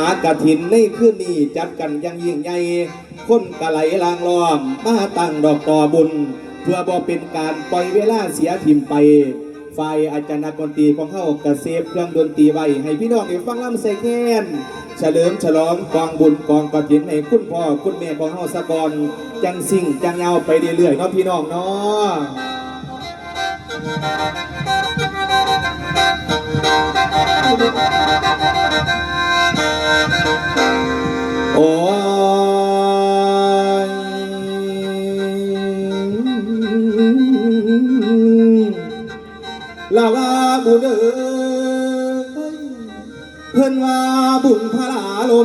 หากระถินในคืนนี้จัดกันยังยิ่งใหญ่คนกะไหลลางล้อมมาตั้งดอกต่อบุญ เพื่อบ่เป็นการปล่อยเวลาเสียทิมไปฝ่ายอาจารย์นักดนตรีของเขากระเซฟเครื่องดนตรีไว้ ให้พี่น้องได้ฟังลำใส่แค้นเฉลิมฉลองกองบุญกองกระถินให้คุณพ่อคุณแม่ของเฮาสะกอนจังสิ่งจังเงาไปเรื่อยๆเนาะพี่น้องเนาะ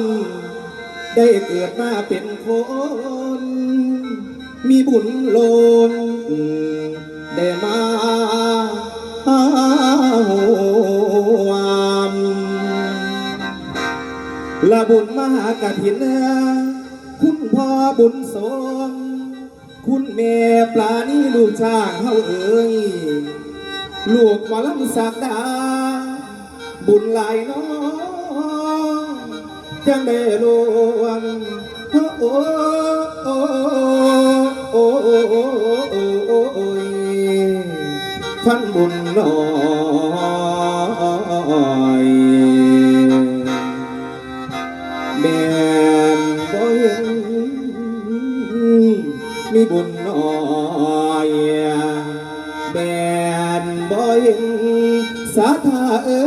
มได้เกิดมาเป็นคน มีบุญโลนได้มาหวามละบุญมหากฐินคุณพ่อบุญสมคุณแม่ปลานี่ลูกช้างเฮาเอ๋ยลูกมาลำสักดา บุญหลายน้อง จังได้ลวงโอ้โอ้โอ้โอ้โอ้โอ้โอ้ท่านบุญน้อยแม่นบ่เห็นมีบุญน้อยแม่นบ่เห็นสาธาเอ้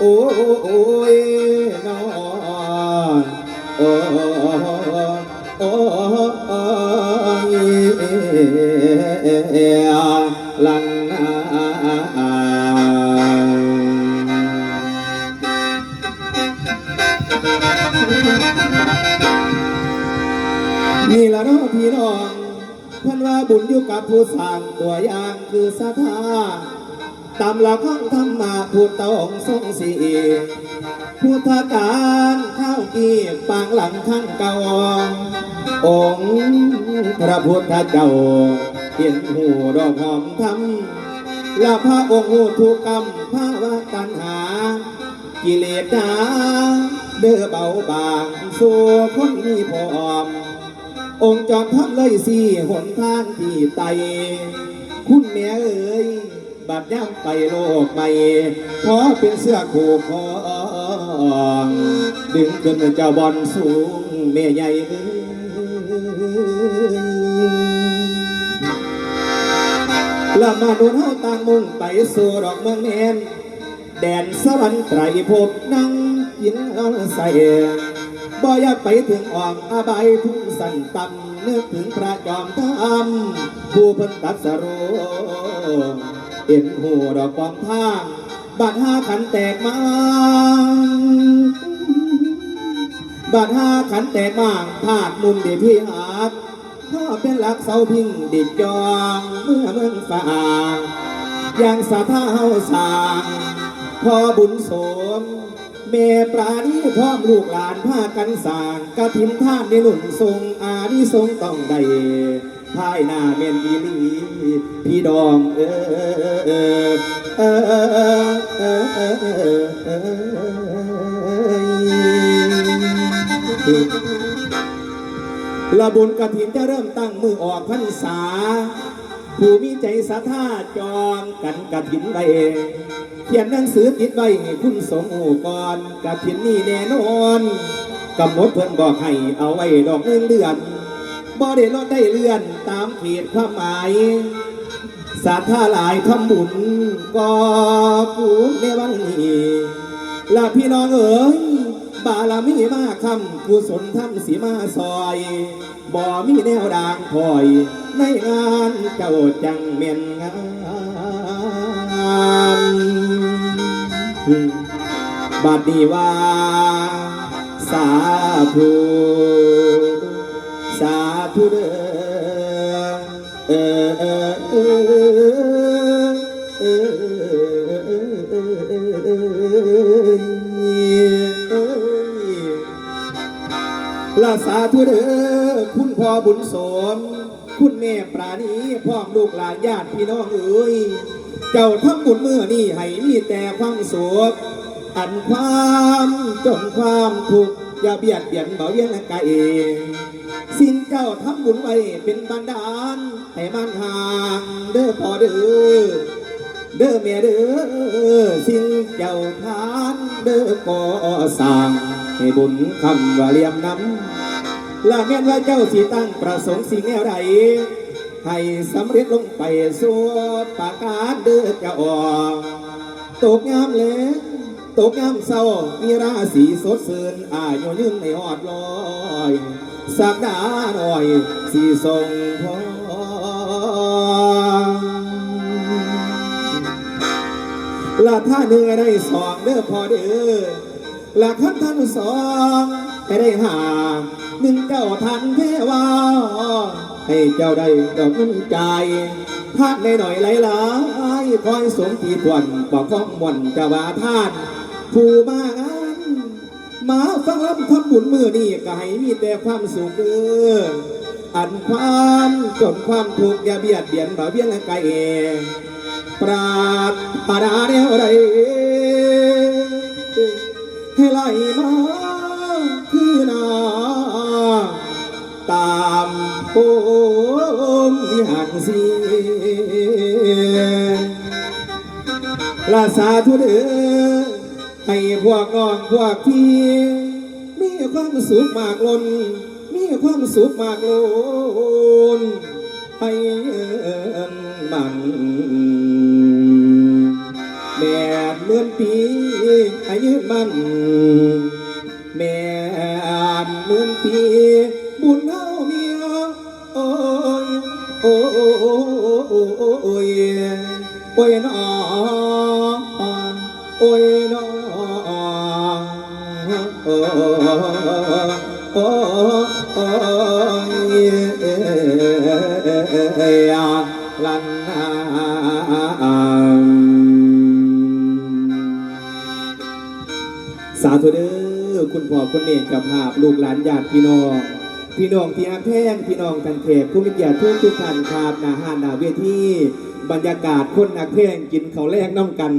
โอ้ยน้อยโอ้โอ้ยลังนานี่ละเนาะพี่น้องพันว่าบุญอยู่กับผู้สร้างตัวอย่างคือศรัทธา ตามหลักของธรรมะผู้ต้องทรงสีพุทธการข้าวกีบปางหลังข้างเก่าองค์พระพุทธเจ้าเห็นหูดอกหอมทำละพระองค์หูทุกกรรมภาวะตัณหา กิเลสดาเด้อเบาบางสู่คนมีพร้อม องค์จอมทัพเลยสี่หนทางที่ไต คุณแม่เอ๋ย บัดย่ำไปโลกใหม่ขอเป็นเสื้อคู่คองดึงขึ้นเจ้าบอลสูงแม่ใหญ่เอ้ยละมาโดนเฮาต่างมุ่งไปสู่ดอกเมืองแมนแดนสวรรค์ไตรภพนั่งกินเอาใส่บ่อยากไปถึงอ่องอาบายทุ่งสันต่ำนึกถึงพระจอมธรรมผู้เพิ่นตัดสรู้ เห็นหูดอกกองทางบาดห้าขันแตกมาบาดห้าขันแตกมากภาคมุมเดีพี่หาดพ่อเป็นหลักเสาพิงดิดจองเมื่อเมืองฝางอย่างสาธาเฮาสางพ่อบุญโสมเมปราณีพร้อมลูกหลานพากันสางกระถินท่านในหนุนทรงอานิสงต้องได้ ภายหน้าเมนอีลีพี่ดองเออเออเออเออเออเออเออละบุญกฐินจะเริ่มตั้งมือออกพรรษา ผู้มีใจศรัทธาจองกันกฐินไว้เขียนหนังสือติดไว้ให้คุณสงฆ์ก่อนกฐินนี่แน่นอนกำหนดเพิ่อนบอกให้เอาไว้ดอกหนึ่งเดือน บ่ได้ลดได้เลื่อนตามเขตความหมายศรัทธาหลายทำบุญก็ปูนในวันนี้ละพี่น้องเอ๋ยบารมีมากคำกุศลทำสีมาซอย บ่มีแนวด่างคอย ในงานเจ้าจังเม่นงามบัดนี้ว่า สาธุ ธุเด้อเออเออเออเออลาสาธุเด้อคุณพ่อบุญสม คุณแม่ปราณีพ่อลูกหลานญาติพี่น้องเอ๋ยเจ้าทำบุญมือนี่ให้มีแต่ความสุขอันความจนความทุกข์อย่าเบียดเบียนเบาเวียนกายเอง สิ้นเจ้าทำบุญไว้เป็นบันดาลให้มันห่างเด้อพ่อเด้อเด้อเมียเด้อสิ่งเจ้าทานเด้อก่อสร้างให้บุญคำว่าเลียมน้ำละเมียนว่าเจ้าสิตั้งประสงค์สิ่งแนวใดให้สำเร็จลงไปสู่ปากกาเด้อเจ้าออกตกยามแลงตกยามเศร้ามีราศีสดชื่นอายุยืนในหอดลอย สักดาหน่อยสีทรงพรละท่าเนื้อได้สองเด้อพอเด้อละขั้นท่านสองให้ได้หาหนึ่งเจ้าทันเทวาให้เจ้าได้ดอกน้ำใจทานได้หน่อยไหลายๆคอยสมทีควรบอกข้องมวนจะว่าท่านผู้มางา มาฟังลำทำบุญมือนี่ก็ให้มีแต่ความสุขเด้ออันความจนความทุกข์อย่าเบียดเบียนบ่เบียนกายเองปราดปราแนวใดให้ไหลมาคือนาตามโอมวิหารสีลาสาธุเด้อ ให้พวกน้องพวกพี่ มีความสุขมากล้น มีความสุขมากล้นให้เอินมันแม่เมื่อนปีให้ยืนมันแม่เมื่อนปีบุญเฮาเมียโอ้ยโอ้ยโอ้ยโอ้ยโอ้ยนอโอ้ยนอโอ้โอ้โอ้ย ลันสาธุเด้อคุณพ่อคุณเนกกับภาพลูกหลานญาติพี่น้อง พี่น้องที่อาแพงพี่น้องกันเขกผู้มีเกียรติทุกทุกท่านครับนาหานนาเวที บรรยากาศคนนักเพลงกินเขาวแรกน้ำกัน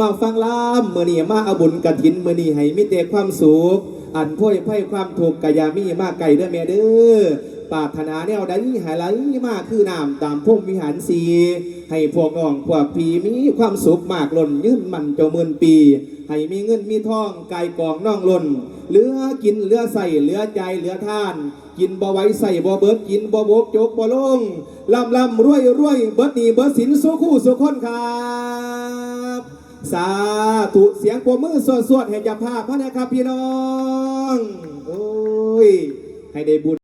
มาฟังล่ามเมื่อนี้มาอาบุญกระถินเมื่อนี่ให้มิเตความสุขอันพ่อยไพ่ความถูกกายามีมากไก่เด้อแม่เด้อปาถนาแนวใดหายไหลมากคือน้ำตามพุ่มวิหารสี ให้พวกน้องพวกพี่มีความสุขมากล้นยืนมันเจ้าหมื่นปี ให้มีเงินมีทองไก่กองน้องล้นเหลือกินเหลือใส่เหลือใจเหลือท่าน กินบ่ไว้ใส่บ่เบิดกินบ่บกจกบ่ลงลำลำรวยรวยเบิดหนี่เบิดสินสู้คู่สู้คนครับสาธุเสียงปรบมือสวดๆให้จับภาพพระนะครับพี่น้อง โอ้ย ให้ได้บุญ